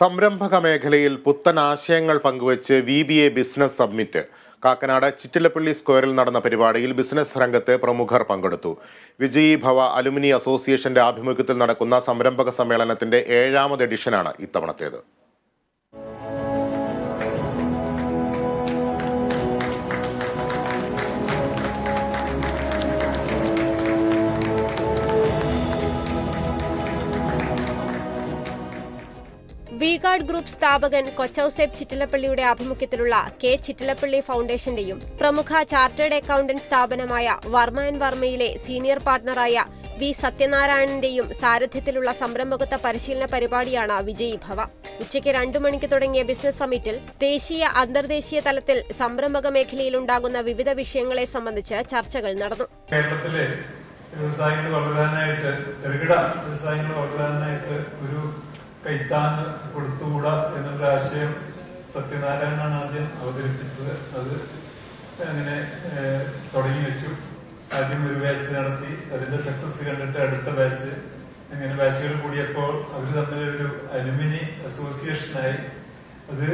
സംരംഭക മേഖലയിൽ പുത്തൻ ആശയങ്ങൾ പങ്കുവച്ച് V B A business submit Kakkanad Chittilappally സ്ക്വയറിൽ നടന്ന പരിപാടിയിൽ ബിസിനസ് രംഗത്തെ പ്രമുഖർ പങ്കെടുത്തു. വിജയ് ഭവ അലുമിനി അസോസിയേഷന്റെ ആഭിമുഖ്യത്തിൽ നടക്കുന്ന സംരംഭക സമ്മേളനത്തിന്റെ ഏഴാമത് എഡിഷനാണ് ഇത്തവണത്തേത്. വി ഗാർഡ് ഗ്രൂപ്പ് സ്ഥാപകൻ കൊച്ചൌസേബ് ചിറ്റിലപ്പള്ളിയുടെ ആഭിമുഖ്യത്തിലുള്ള കെ ചിറ്റിലപ്പള്ളി ഫൗണ്ടേഷന്റെയും പ്രമുഖ ചാർട്ടേഡ് അക്കൌണ്ടന്റ് സ്ഥാപനമായ വർമ്മ ആൻഡ് വർമ്മയിലെ സീനിയർ പാർട്ണറായ വി സത്യനാരായണന്റെയും സാരഥ്യത്തിലുള്ള സംരംഭകത്വ പരിശീലന പരിപാടിയാണ് വിജയീഭവ ഉച്ചയ്ക്ക് രണ്ടു മണിക്ക് തുടങ്ങിയ ബിസിനസ് സമ്മിറ്റിൽ ദേശീയ അന്തർദേശീയ തലത്തിൽ സംരംഭക മേഖലയിലുണ്ടാകുന്ന വിവിധ വിഷയങ്ങളെ സംബന്ധിച്ച് ചർച്ചകൾ നടന്നു. കേരളത്തിലെ വ്യവസായങ്ങൾ വളരാനായിട്ട് ചെറുകിട വ്യവസായങ്ങൾ വളരാനായിട്ട് ഒരു കൈത്താങ് കൊടുത്തുകൂടാ എന്നുള്ള ആശയം സത്യനാരായണനാണ് ആദ്യം അവതരിപ്പിച്ചത്. അത് അങ്ങനെ തുടങ്ങി വെച്ചു. ആദ്യം ഒരു ബാച്ച് നടത്തി അതിന്റെ സക്സസ് കണ്ടിട്ട് അടുത്ത ബാച്ച് അങ്ങനെ ബാച്ചുകൾ കൂടിയപ്പോൾ അവർ തമ്മിലൊരു അലുമിനി അസോസിയേഷനായി അത്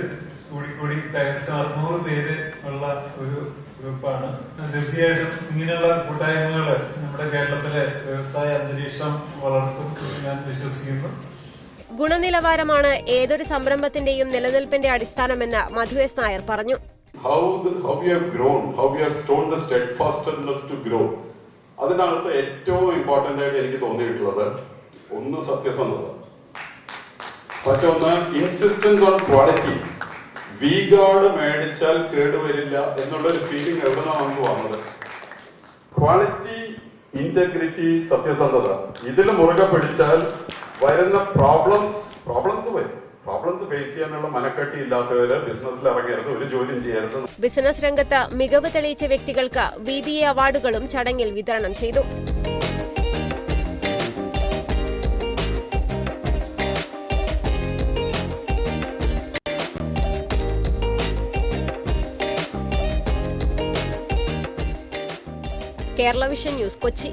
കൂടിക്കൂടി ഏകദേശം അറുന്നൂറ് പേര് ഉള്ള ഒരു ഗ്രൂപ്പാണ് തീർച്ചയായിട്ടും ഇങ്ങനെയുള്ള കൂട്ടായ്മകൾ നമ്മുടെ കേരളത്തിലെ വ്യവസായ അന്തരീക്ഷം വളർത്തും ഞാൻ വിശ്വസിക്കുന്നു. ഗുണനിലവാരമാണ് ഏതൊരു സംരംഭത്തിന്റെയും നിലനിൽപ്പിന്റെ അടിസ്ഥാനമെന്ന് മധു എസ് നായർ പറഞ്ഞു. How the, how we have grown, how we have shown the steadfastness to grow. അതിനകത്ത് ഏറ്റവും ഇമ്പോർട്ടന്റ് ആയിട്ട് എനിക്ക് തോന്നിയിട്ടുള്ളത് ഒന്ന് സത്യസന്ധത. മറ്റൊന്ന് ഇൻസിസ്റ്റൻസ് ഓൺ ക്വാളിറ്റി വീഗാർഡ് മേടിച്ചാൽ കേടുവരില്ല എന്നുള്ളൊരു ഫീലിംഗ് എവിടെന്നാണ് നമുക്ക് വന്നത്? ക്വാളിറ്റി ഇന്റഗ്രിറ്റി സത്യസന്ധത. ഇതിൽ മുറുകെ പിടിച്ചാൽ വരുന്ന പ്രോബ്ലംസ് പ്രോബ്ലംസ് വരും. പ്രോബ്ലംസ് ഫേസ് ചെയ്യാനുള്ള ബിസിനസ്സിൽ ഒരു ജോലിയും ചെയ്യരുത്. ബിസിനസ് രംഗത്ത് മികവ് തെളിയിച്ച വ്യക്തികൾക്ക് വി ബി എ അവാർഡുകളും ചടങ്ങിൽ വിതരണം ചെയ്തു. Kerala vision news Kochi.